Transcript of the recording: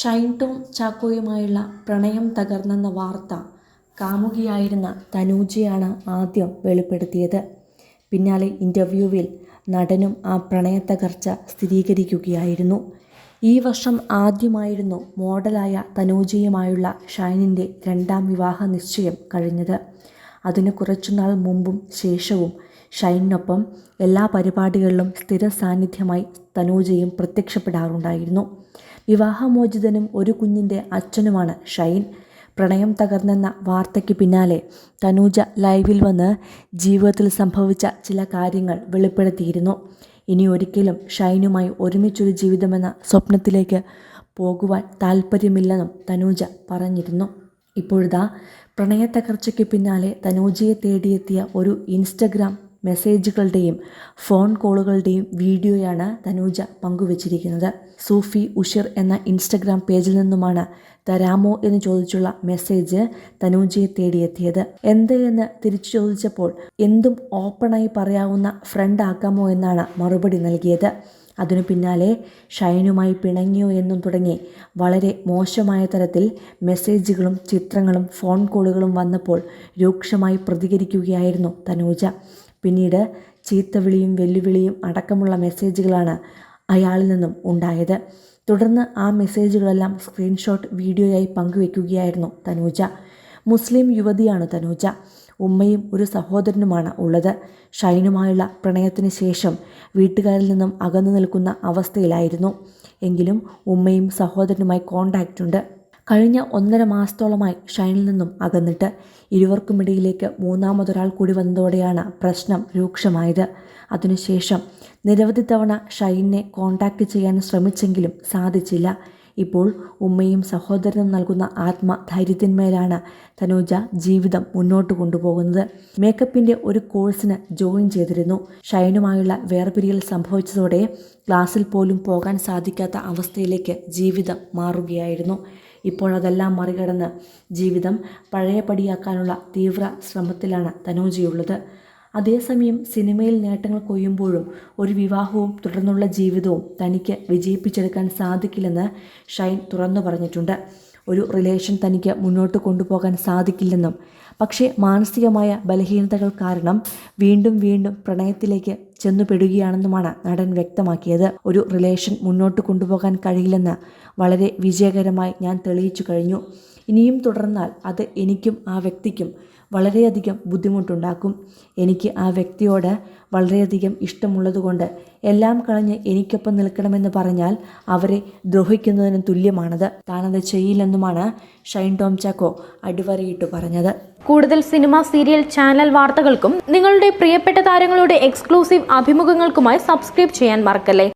ഷൈൻ ടോം ചാക്കോയുമായുള്ള പ്രണയം തകർന്നെന്ന വാർത്ത കാമുകിയായിരുന്ന തനൂജയാണ് ആദ്യം വെളിപ്പെടുത്തിയത്. പിന്നാലെ ഇന്റർവ്യൂവിൽ നടനും ആ പ്രണയത്തകർച്ച സ്ഥിരീകരിക്കുകയായിരുന്നു. ഈ വർഷം ആദ്യമായിരുന്നു മോഡലായ തനൂജയുമായുള്ള ഷൈനിന്റെ രണ്ടാം വിവാഹ നിശ്ചയം കഴിഞ്ഞത്. അതിന് കുറച്ചുനാൾ മുമ്പും ശേഷവും ഷൈനിനൊപ്പം എല്ലാ പരിപാടികളിലും സ്ഥിര സാന്നിധ്യമായി തനൂജയും പ്രത്യക്ഷപ്പെടാറുണ്ടായിരുന്നു. വിവാഹമോചിതനും ഒരു കുഞ്ഞിന്റെ അച്ഛനുമാണ് ഷൈൻ. പ്രണയം തകർന്നെന്ന വാർത്തയ്ക്ക് പിന്നാലെ തനൂജ ലൈവിൽ വന്ന് ജീവിതത്തിൽ സംഭവിച്ച ചില കാര്യങ്ങൾ വെളിപ്പെടുത്തിയിരുന്നു. ഇനി ഒരിക്കലും ഷൈനുമായി ഒരുമിച്ചൊരു ജീവിതമെന്ന സ്വപ്നത്തിലേക്ക് പോകുവാൻ താല്പര്യമില്ലെന്നും തനൂജ പറഞ്ഞിരുന്നു. ഇപ്പോഴിതാ പ്രണയത്തകർച്ചയ്ക്ക് പിന്നാലെ തനൂജയെ തേടിയെത്തിയ ഒരു ഇൻസ്റ്റഗ്രാം മെസ്സേജുകളുടെയും ഫോൺ കോളുകളുടെയും വീഡിയോയാണ് തനൂജ പങ്കുവച്ചിരിക്കുന്നത്. സൂഫി ഉഷിർ എന്ന ഇൻസ്റ്റഗ്രാം പേജിൽ നിന്നുമാണ് തരാമോ എന്ന് ചോദിച്ചുള്ള മെസ്സേജ് തനൂജയെ തേടിയെത്തിയത്. എന്ത് എന്ന് തിരിച്ചു ചോദിച്ചപ്പോൾ എന്തും ഓപ്പണായി പറയാവുന്ന ഫ്രണ്ട് ആക്കാമോ എന്നാണ് മറുപടി നൽകിയത്. അതിനു പിന്നാലെ ഷൈനുമായി പിണങ്ങിയോ എന്നും തുടങ്ങി വളരെ മോശമായ തരത്തിൽ മെസ്സേജുകളും ചിത്രങ്ങളും ഫോൺ കോളുകളും വന്നപ്പോൾ രൂക്ഷമായി പ്രതികരിക്കുകയായിരുന്നു തനൂജ. പിന്നീട് ചീത്തവിളിയും വെല്ലുവിളിയും അടക്കമുള്ള മെസ്സേജുകളാണ് അയാളിൽ നിന്നും ഉണ്ടായത്. തുടർന്ന് ആ മെസ്സേജുകളെല്ലാം സ്ക്രീൻഷോട്ട് വീഡിയോയായി പങ്കുവെക്കുകയായിരുന്നു തനൂജ. മുസ്ലിം യുവതിയാണ് തനൂജ. ഉമ്മയും ഒരു സഹോദരനുമാണ് ഉള്ളത്. ഷൈനുമായുള്ള പ്രണയത്തിന് ശേഷം വീട്ടുകാരിൽ നിന്നും അകന്നു നിൽക്കുന്ന അവസ്ഥയിലായിരുന്നു. എങ്കിലും ഉമ്മയും സഹോദരനുമായി കോണ്ടാക്റ്റ് ഉണ്ട് കഴിഞ്ഞ ഒന്നര മാസത്തോളമായി ഷൈനിൽ നിന്നും അകന്നിട്ട് ഇരുവർക്കുമിടയിലേക്ക് മൂന്നാമതൊരാൾ കൂടി വന്നതോടെയാണ് പ്രശ്നം രൂക്ഷമായത്. അതിനുശേഷം നിരവധി തവണ ഷൈനെ കോണ്ടാക്ട് ചെയ്യാൻ ശ്രമിച്ചെങ്കിലും സാധിച്ചില്ല. ഇപ്പോൾ ഉമ്മയും സഹോദരനും നൽകുന്ന ആത്മധൈര്യത്തിന്മേലാണ് തനൂജ ജീവിതം മുന്നോട്ട് കൊണ്ടുപോകുന്നത്. മേക്കപ്പിന്റെ ഒരു കോഴ്സിന് ജോയിൻ ചെയ്തിരുന്നു. ഷൈനുമായുള്ള വേർപിരിയൽ സംഭവിച്ചതോടെ ക്ലാസ്സിൽ പോലും പോകാൻ സാധിക്കാത്ത അവസ്ഥയിലേക്ക് ജീവിതം മാറുകയായിരുന്നു. ഇപ്പോഴതെല്ലാം മറികടന്ന് ജീവിതം പഴയപടിയാക്കാനുള്ള തീവ്ര ശ്രമത്തിലാണ് തനോജിയുള്ളത് അതേസമയം സിനിമയിൽ നേട്ടങ്ങൾ കൊയ്യുമ്പോഴും ഒരു വിവാഹവും തുടർന്നുള്ള ജീവിതവും തനിക്ക് വിജയിപ്പിച്ചെടുക്കാൻ സാധിക്കില്ലെന്ന് ഷൈൻ തുറന്നു പറഞ്ഞിട്ടുണ്ട്. ഒരു റിലേഷൻ തനിക്ക് മുന്നോട്ട് കൊണ്ടുപോകാൻ സാധിക്കില്ലെന്നും പക്ഷേ മാനസികമായ ബലഹീനതകൾ കാരണം വീണ്ടും വീണ്ടും പ്രണയത്തിലേക്ക് ചെന്നുപെടുകയാണെന്നുമാണ് നടൻ വ്യക്തമാക്കിയത്. ഒരു റിലേഷൻ മുന്നോട്ട് കൊണ്ടുപോകാൻ കഴിയില്ലെന്ന് വളരെ വിജയകരമായി ഞാൻ തെളിയിച്ചു കഴിഞ്ഞു. ഇനിയും തുടർന്നാൽ അത് എനിക്കും ആ വ്യക്തിക്കും വളരെയധികം ബുദ്ധിമുട്ടുണ്ടാക്കും. എനിക്ക് ആ വ്യക്തിയോട് വളരെയധികം ഇഷ്ടമുള്ളതുകൊണ്ട് എല്ലാം കളഞ്ഞ് എനിക്കൊപ്പം നിൽക്കണമെന്ന് പറഞ്ഞാൽ അവരെ ദ്രോഹിക്കുന്നതിന് തുല്യമാണത്. താനത് ചെയ്യില്ലെന്നുമാണ് ഷൈൻ ടോം ചാക്കോ അടിവരയിട്ട് പറഞ്ഞത്. കൂടുതൽ സിനിമ സീരിയൽ ചാനൽ വാർത്തകൾക്കും നിങ്ങളുടെ പ്രിയപ്പെട്ട താരങ്ങളുടെ എക്സ്ക്ലൂസീവ് അഭിമുഖങ്ങൾക്കുമായി സബ്സ്ക്രൈബ് ചെയ്യാൻ മറക്കല്ലേ?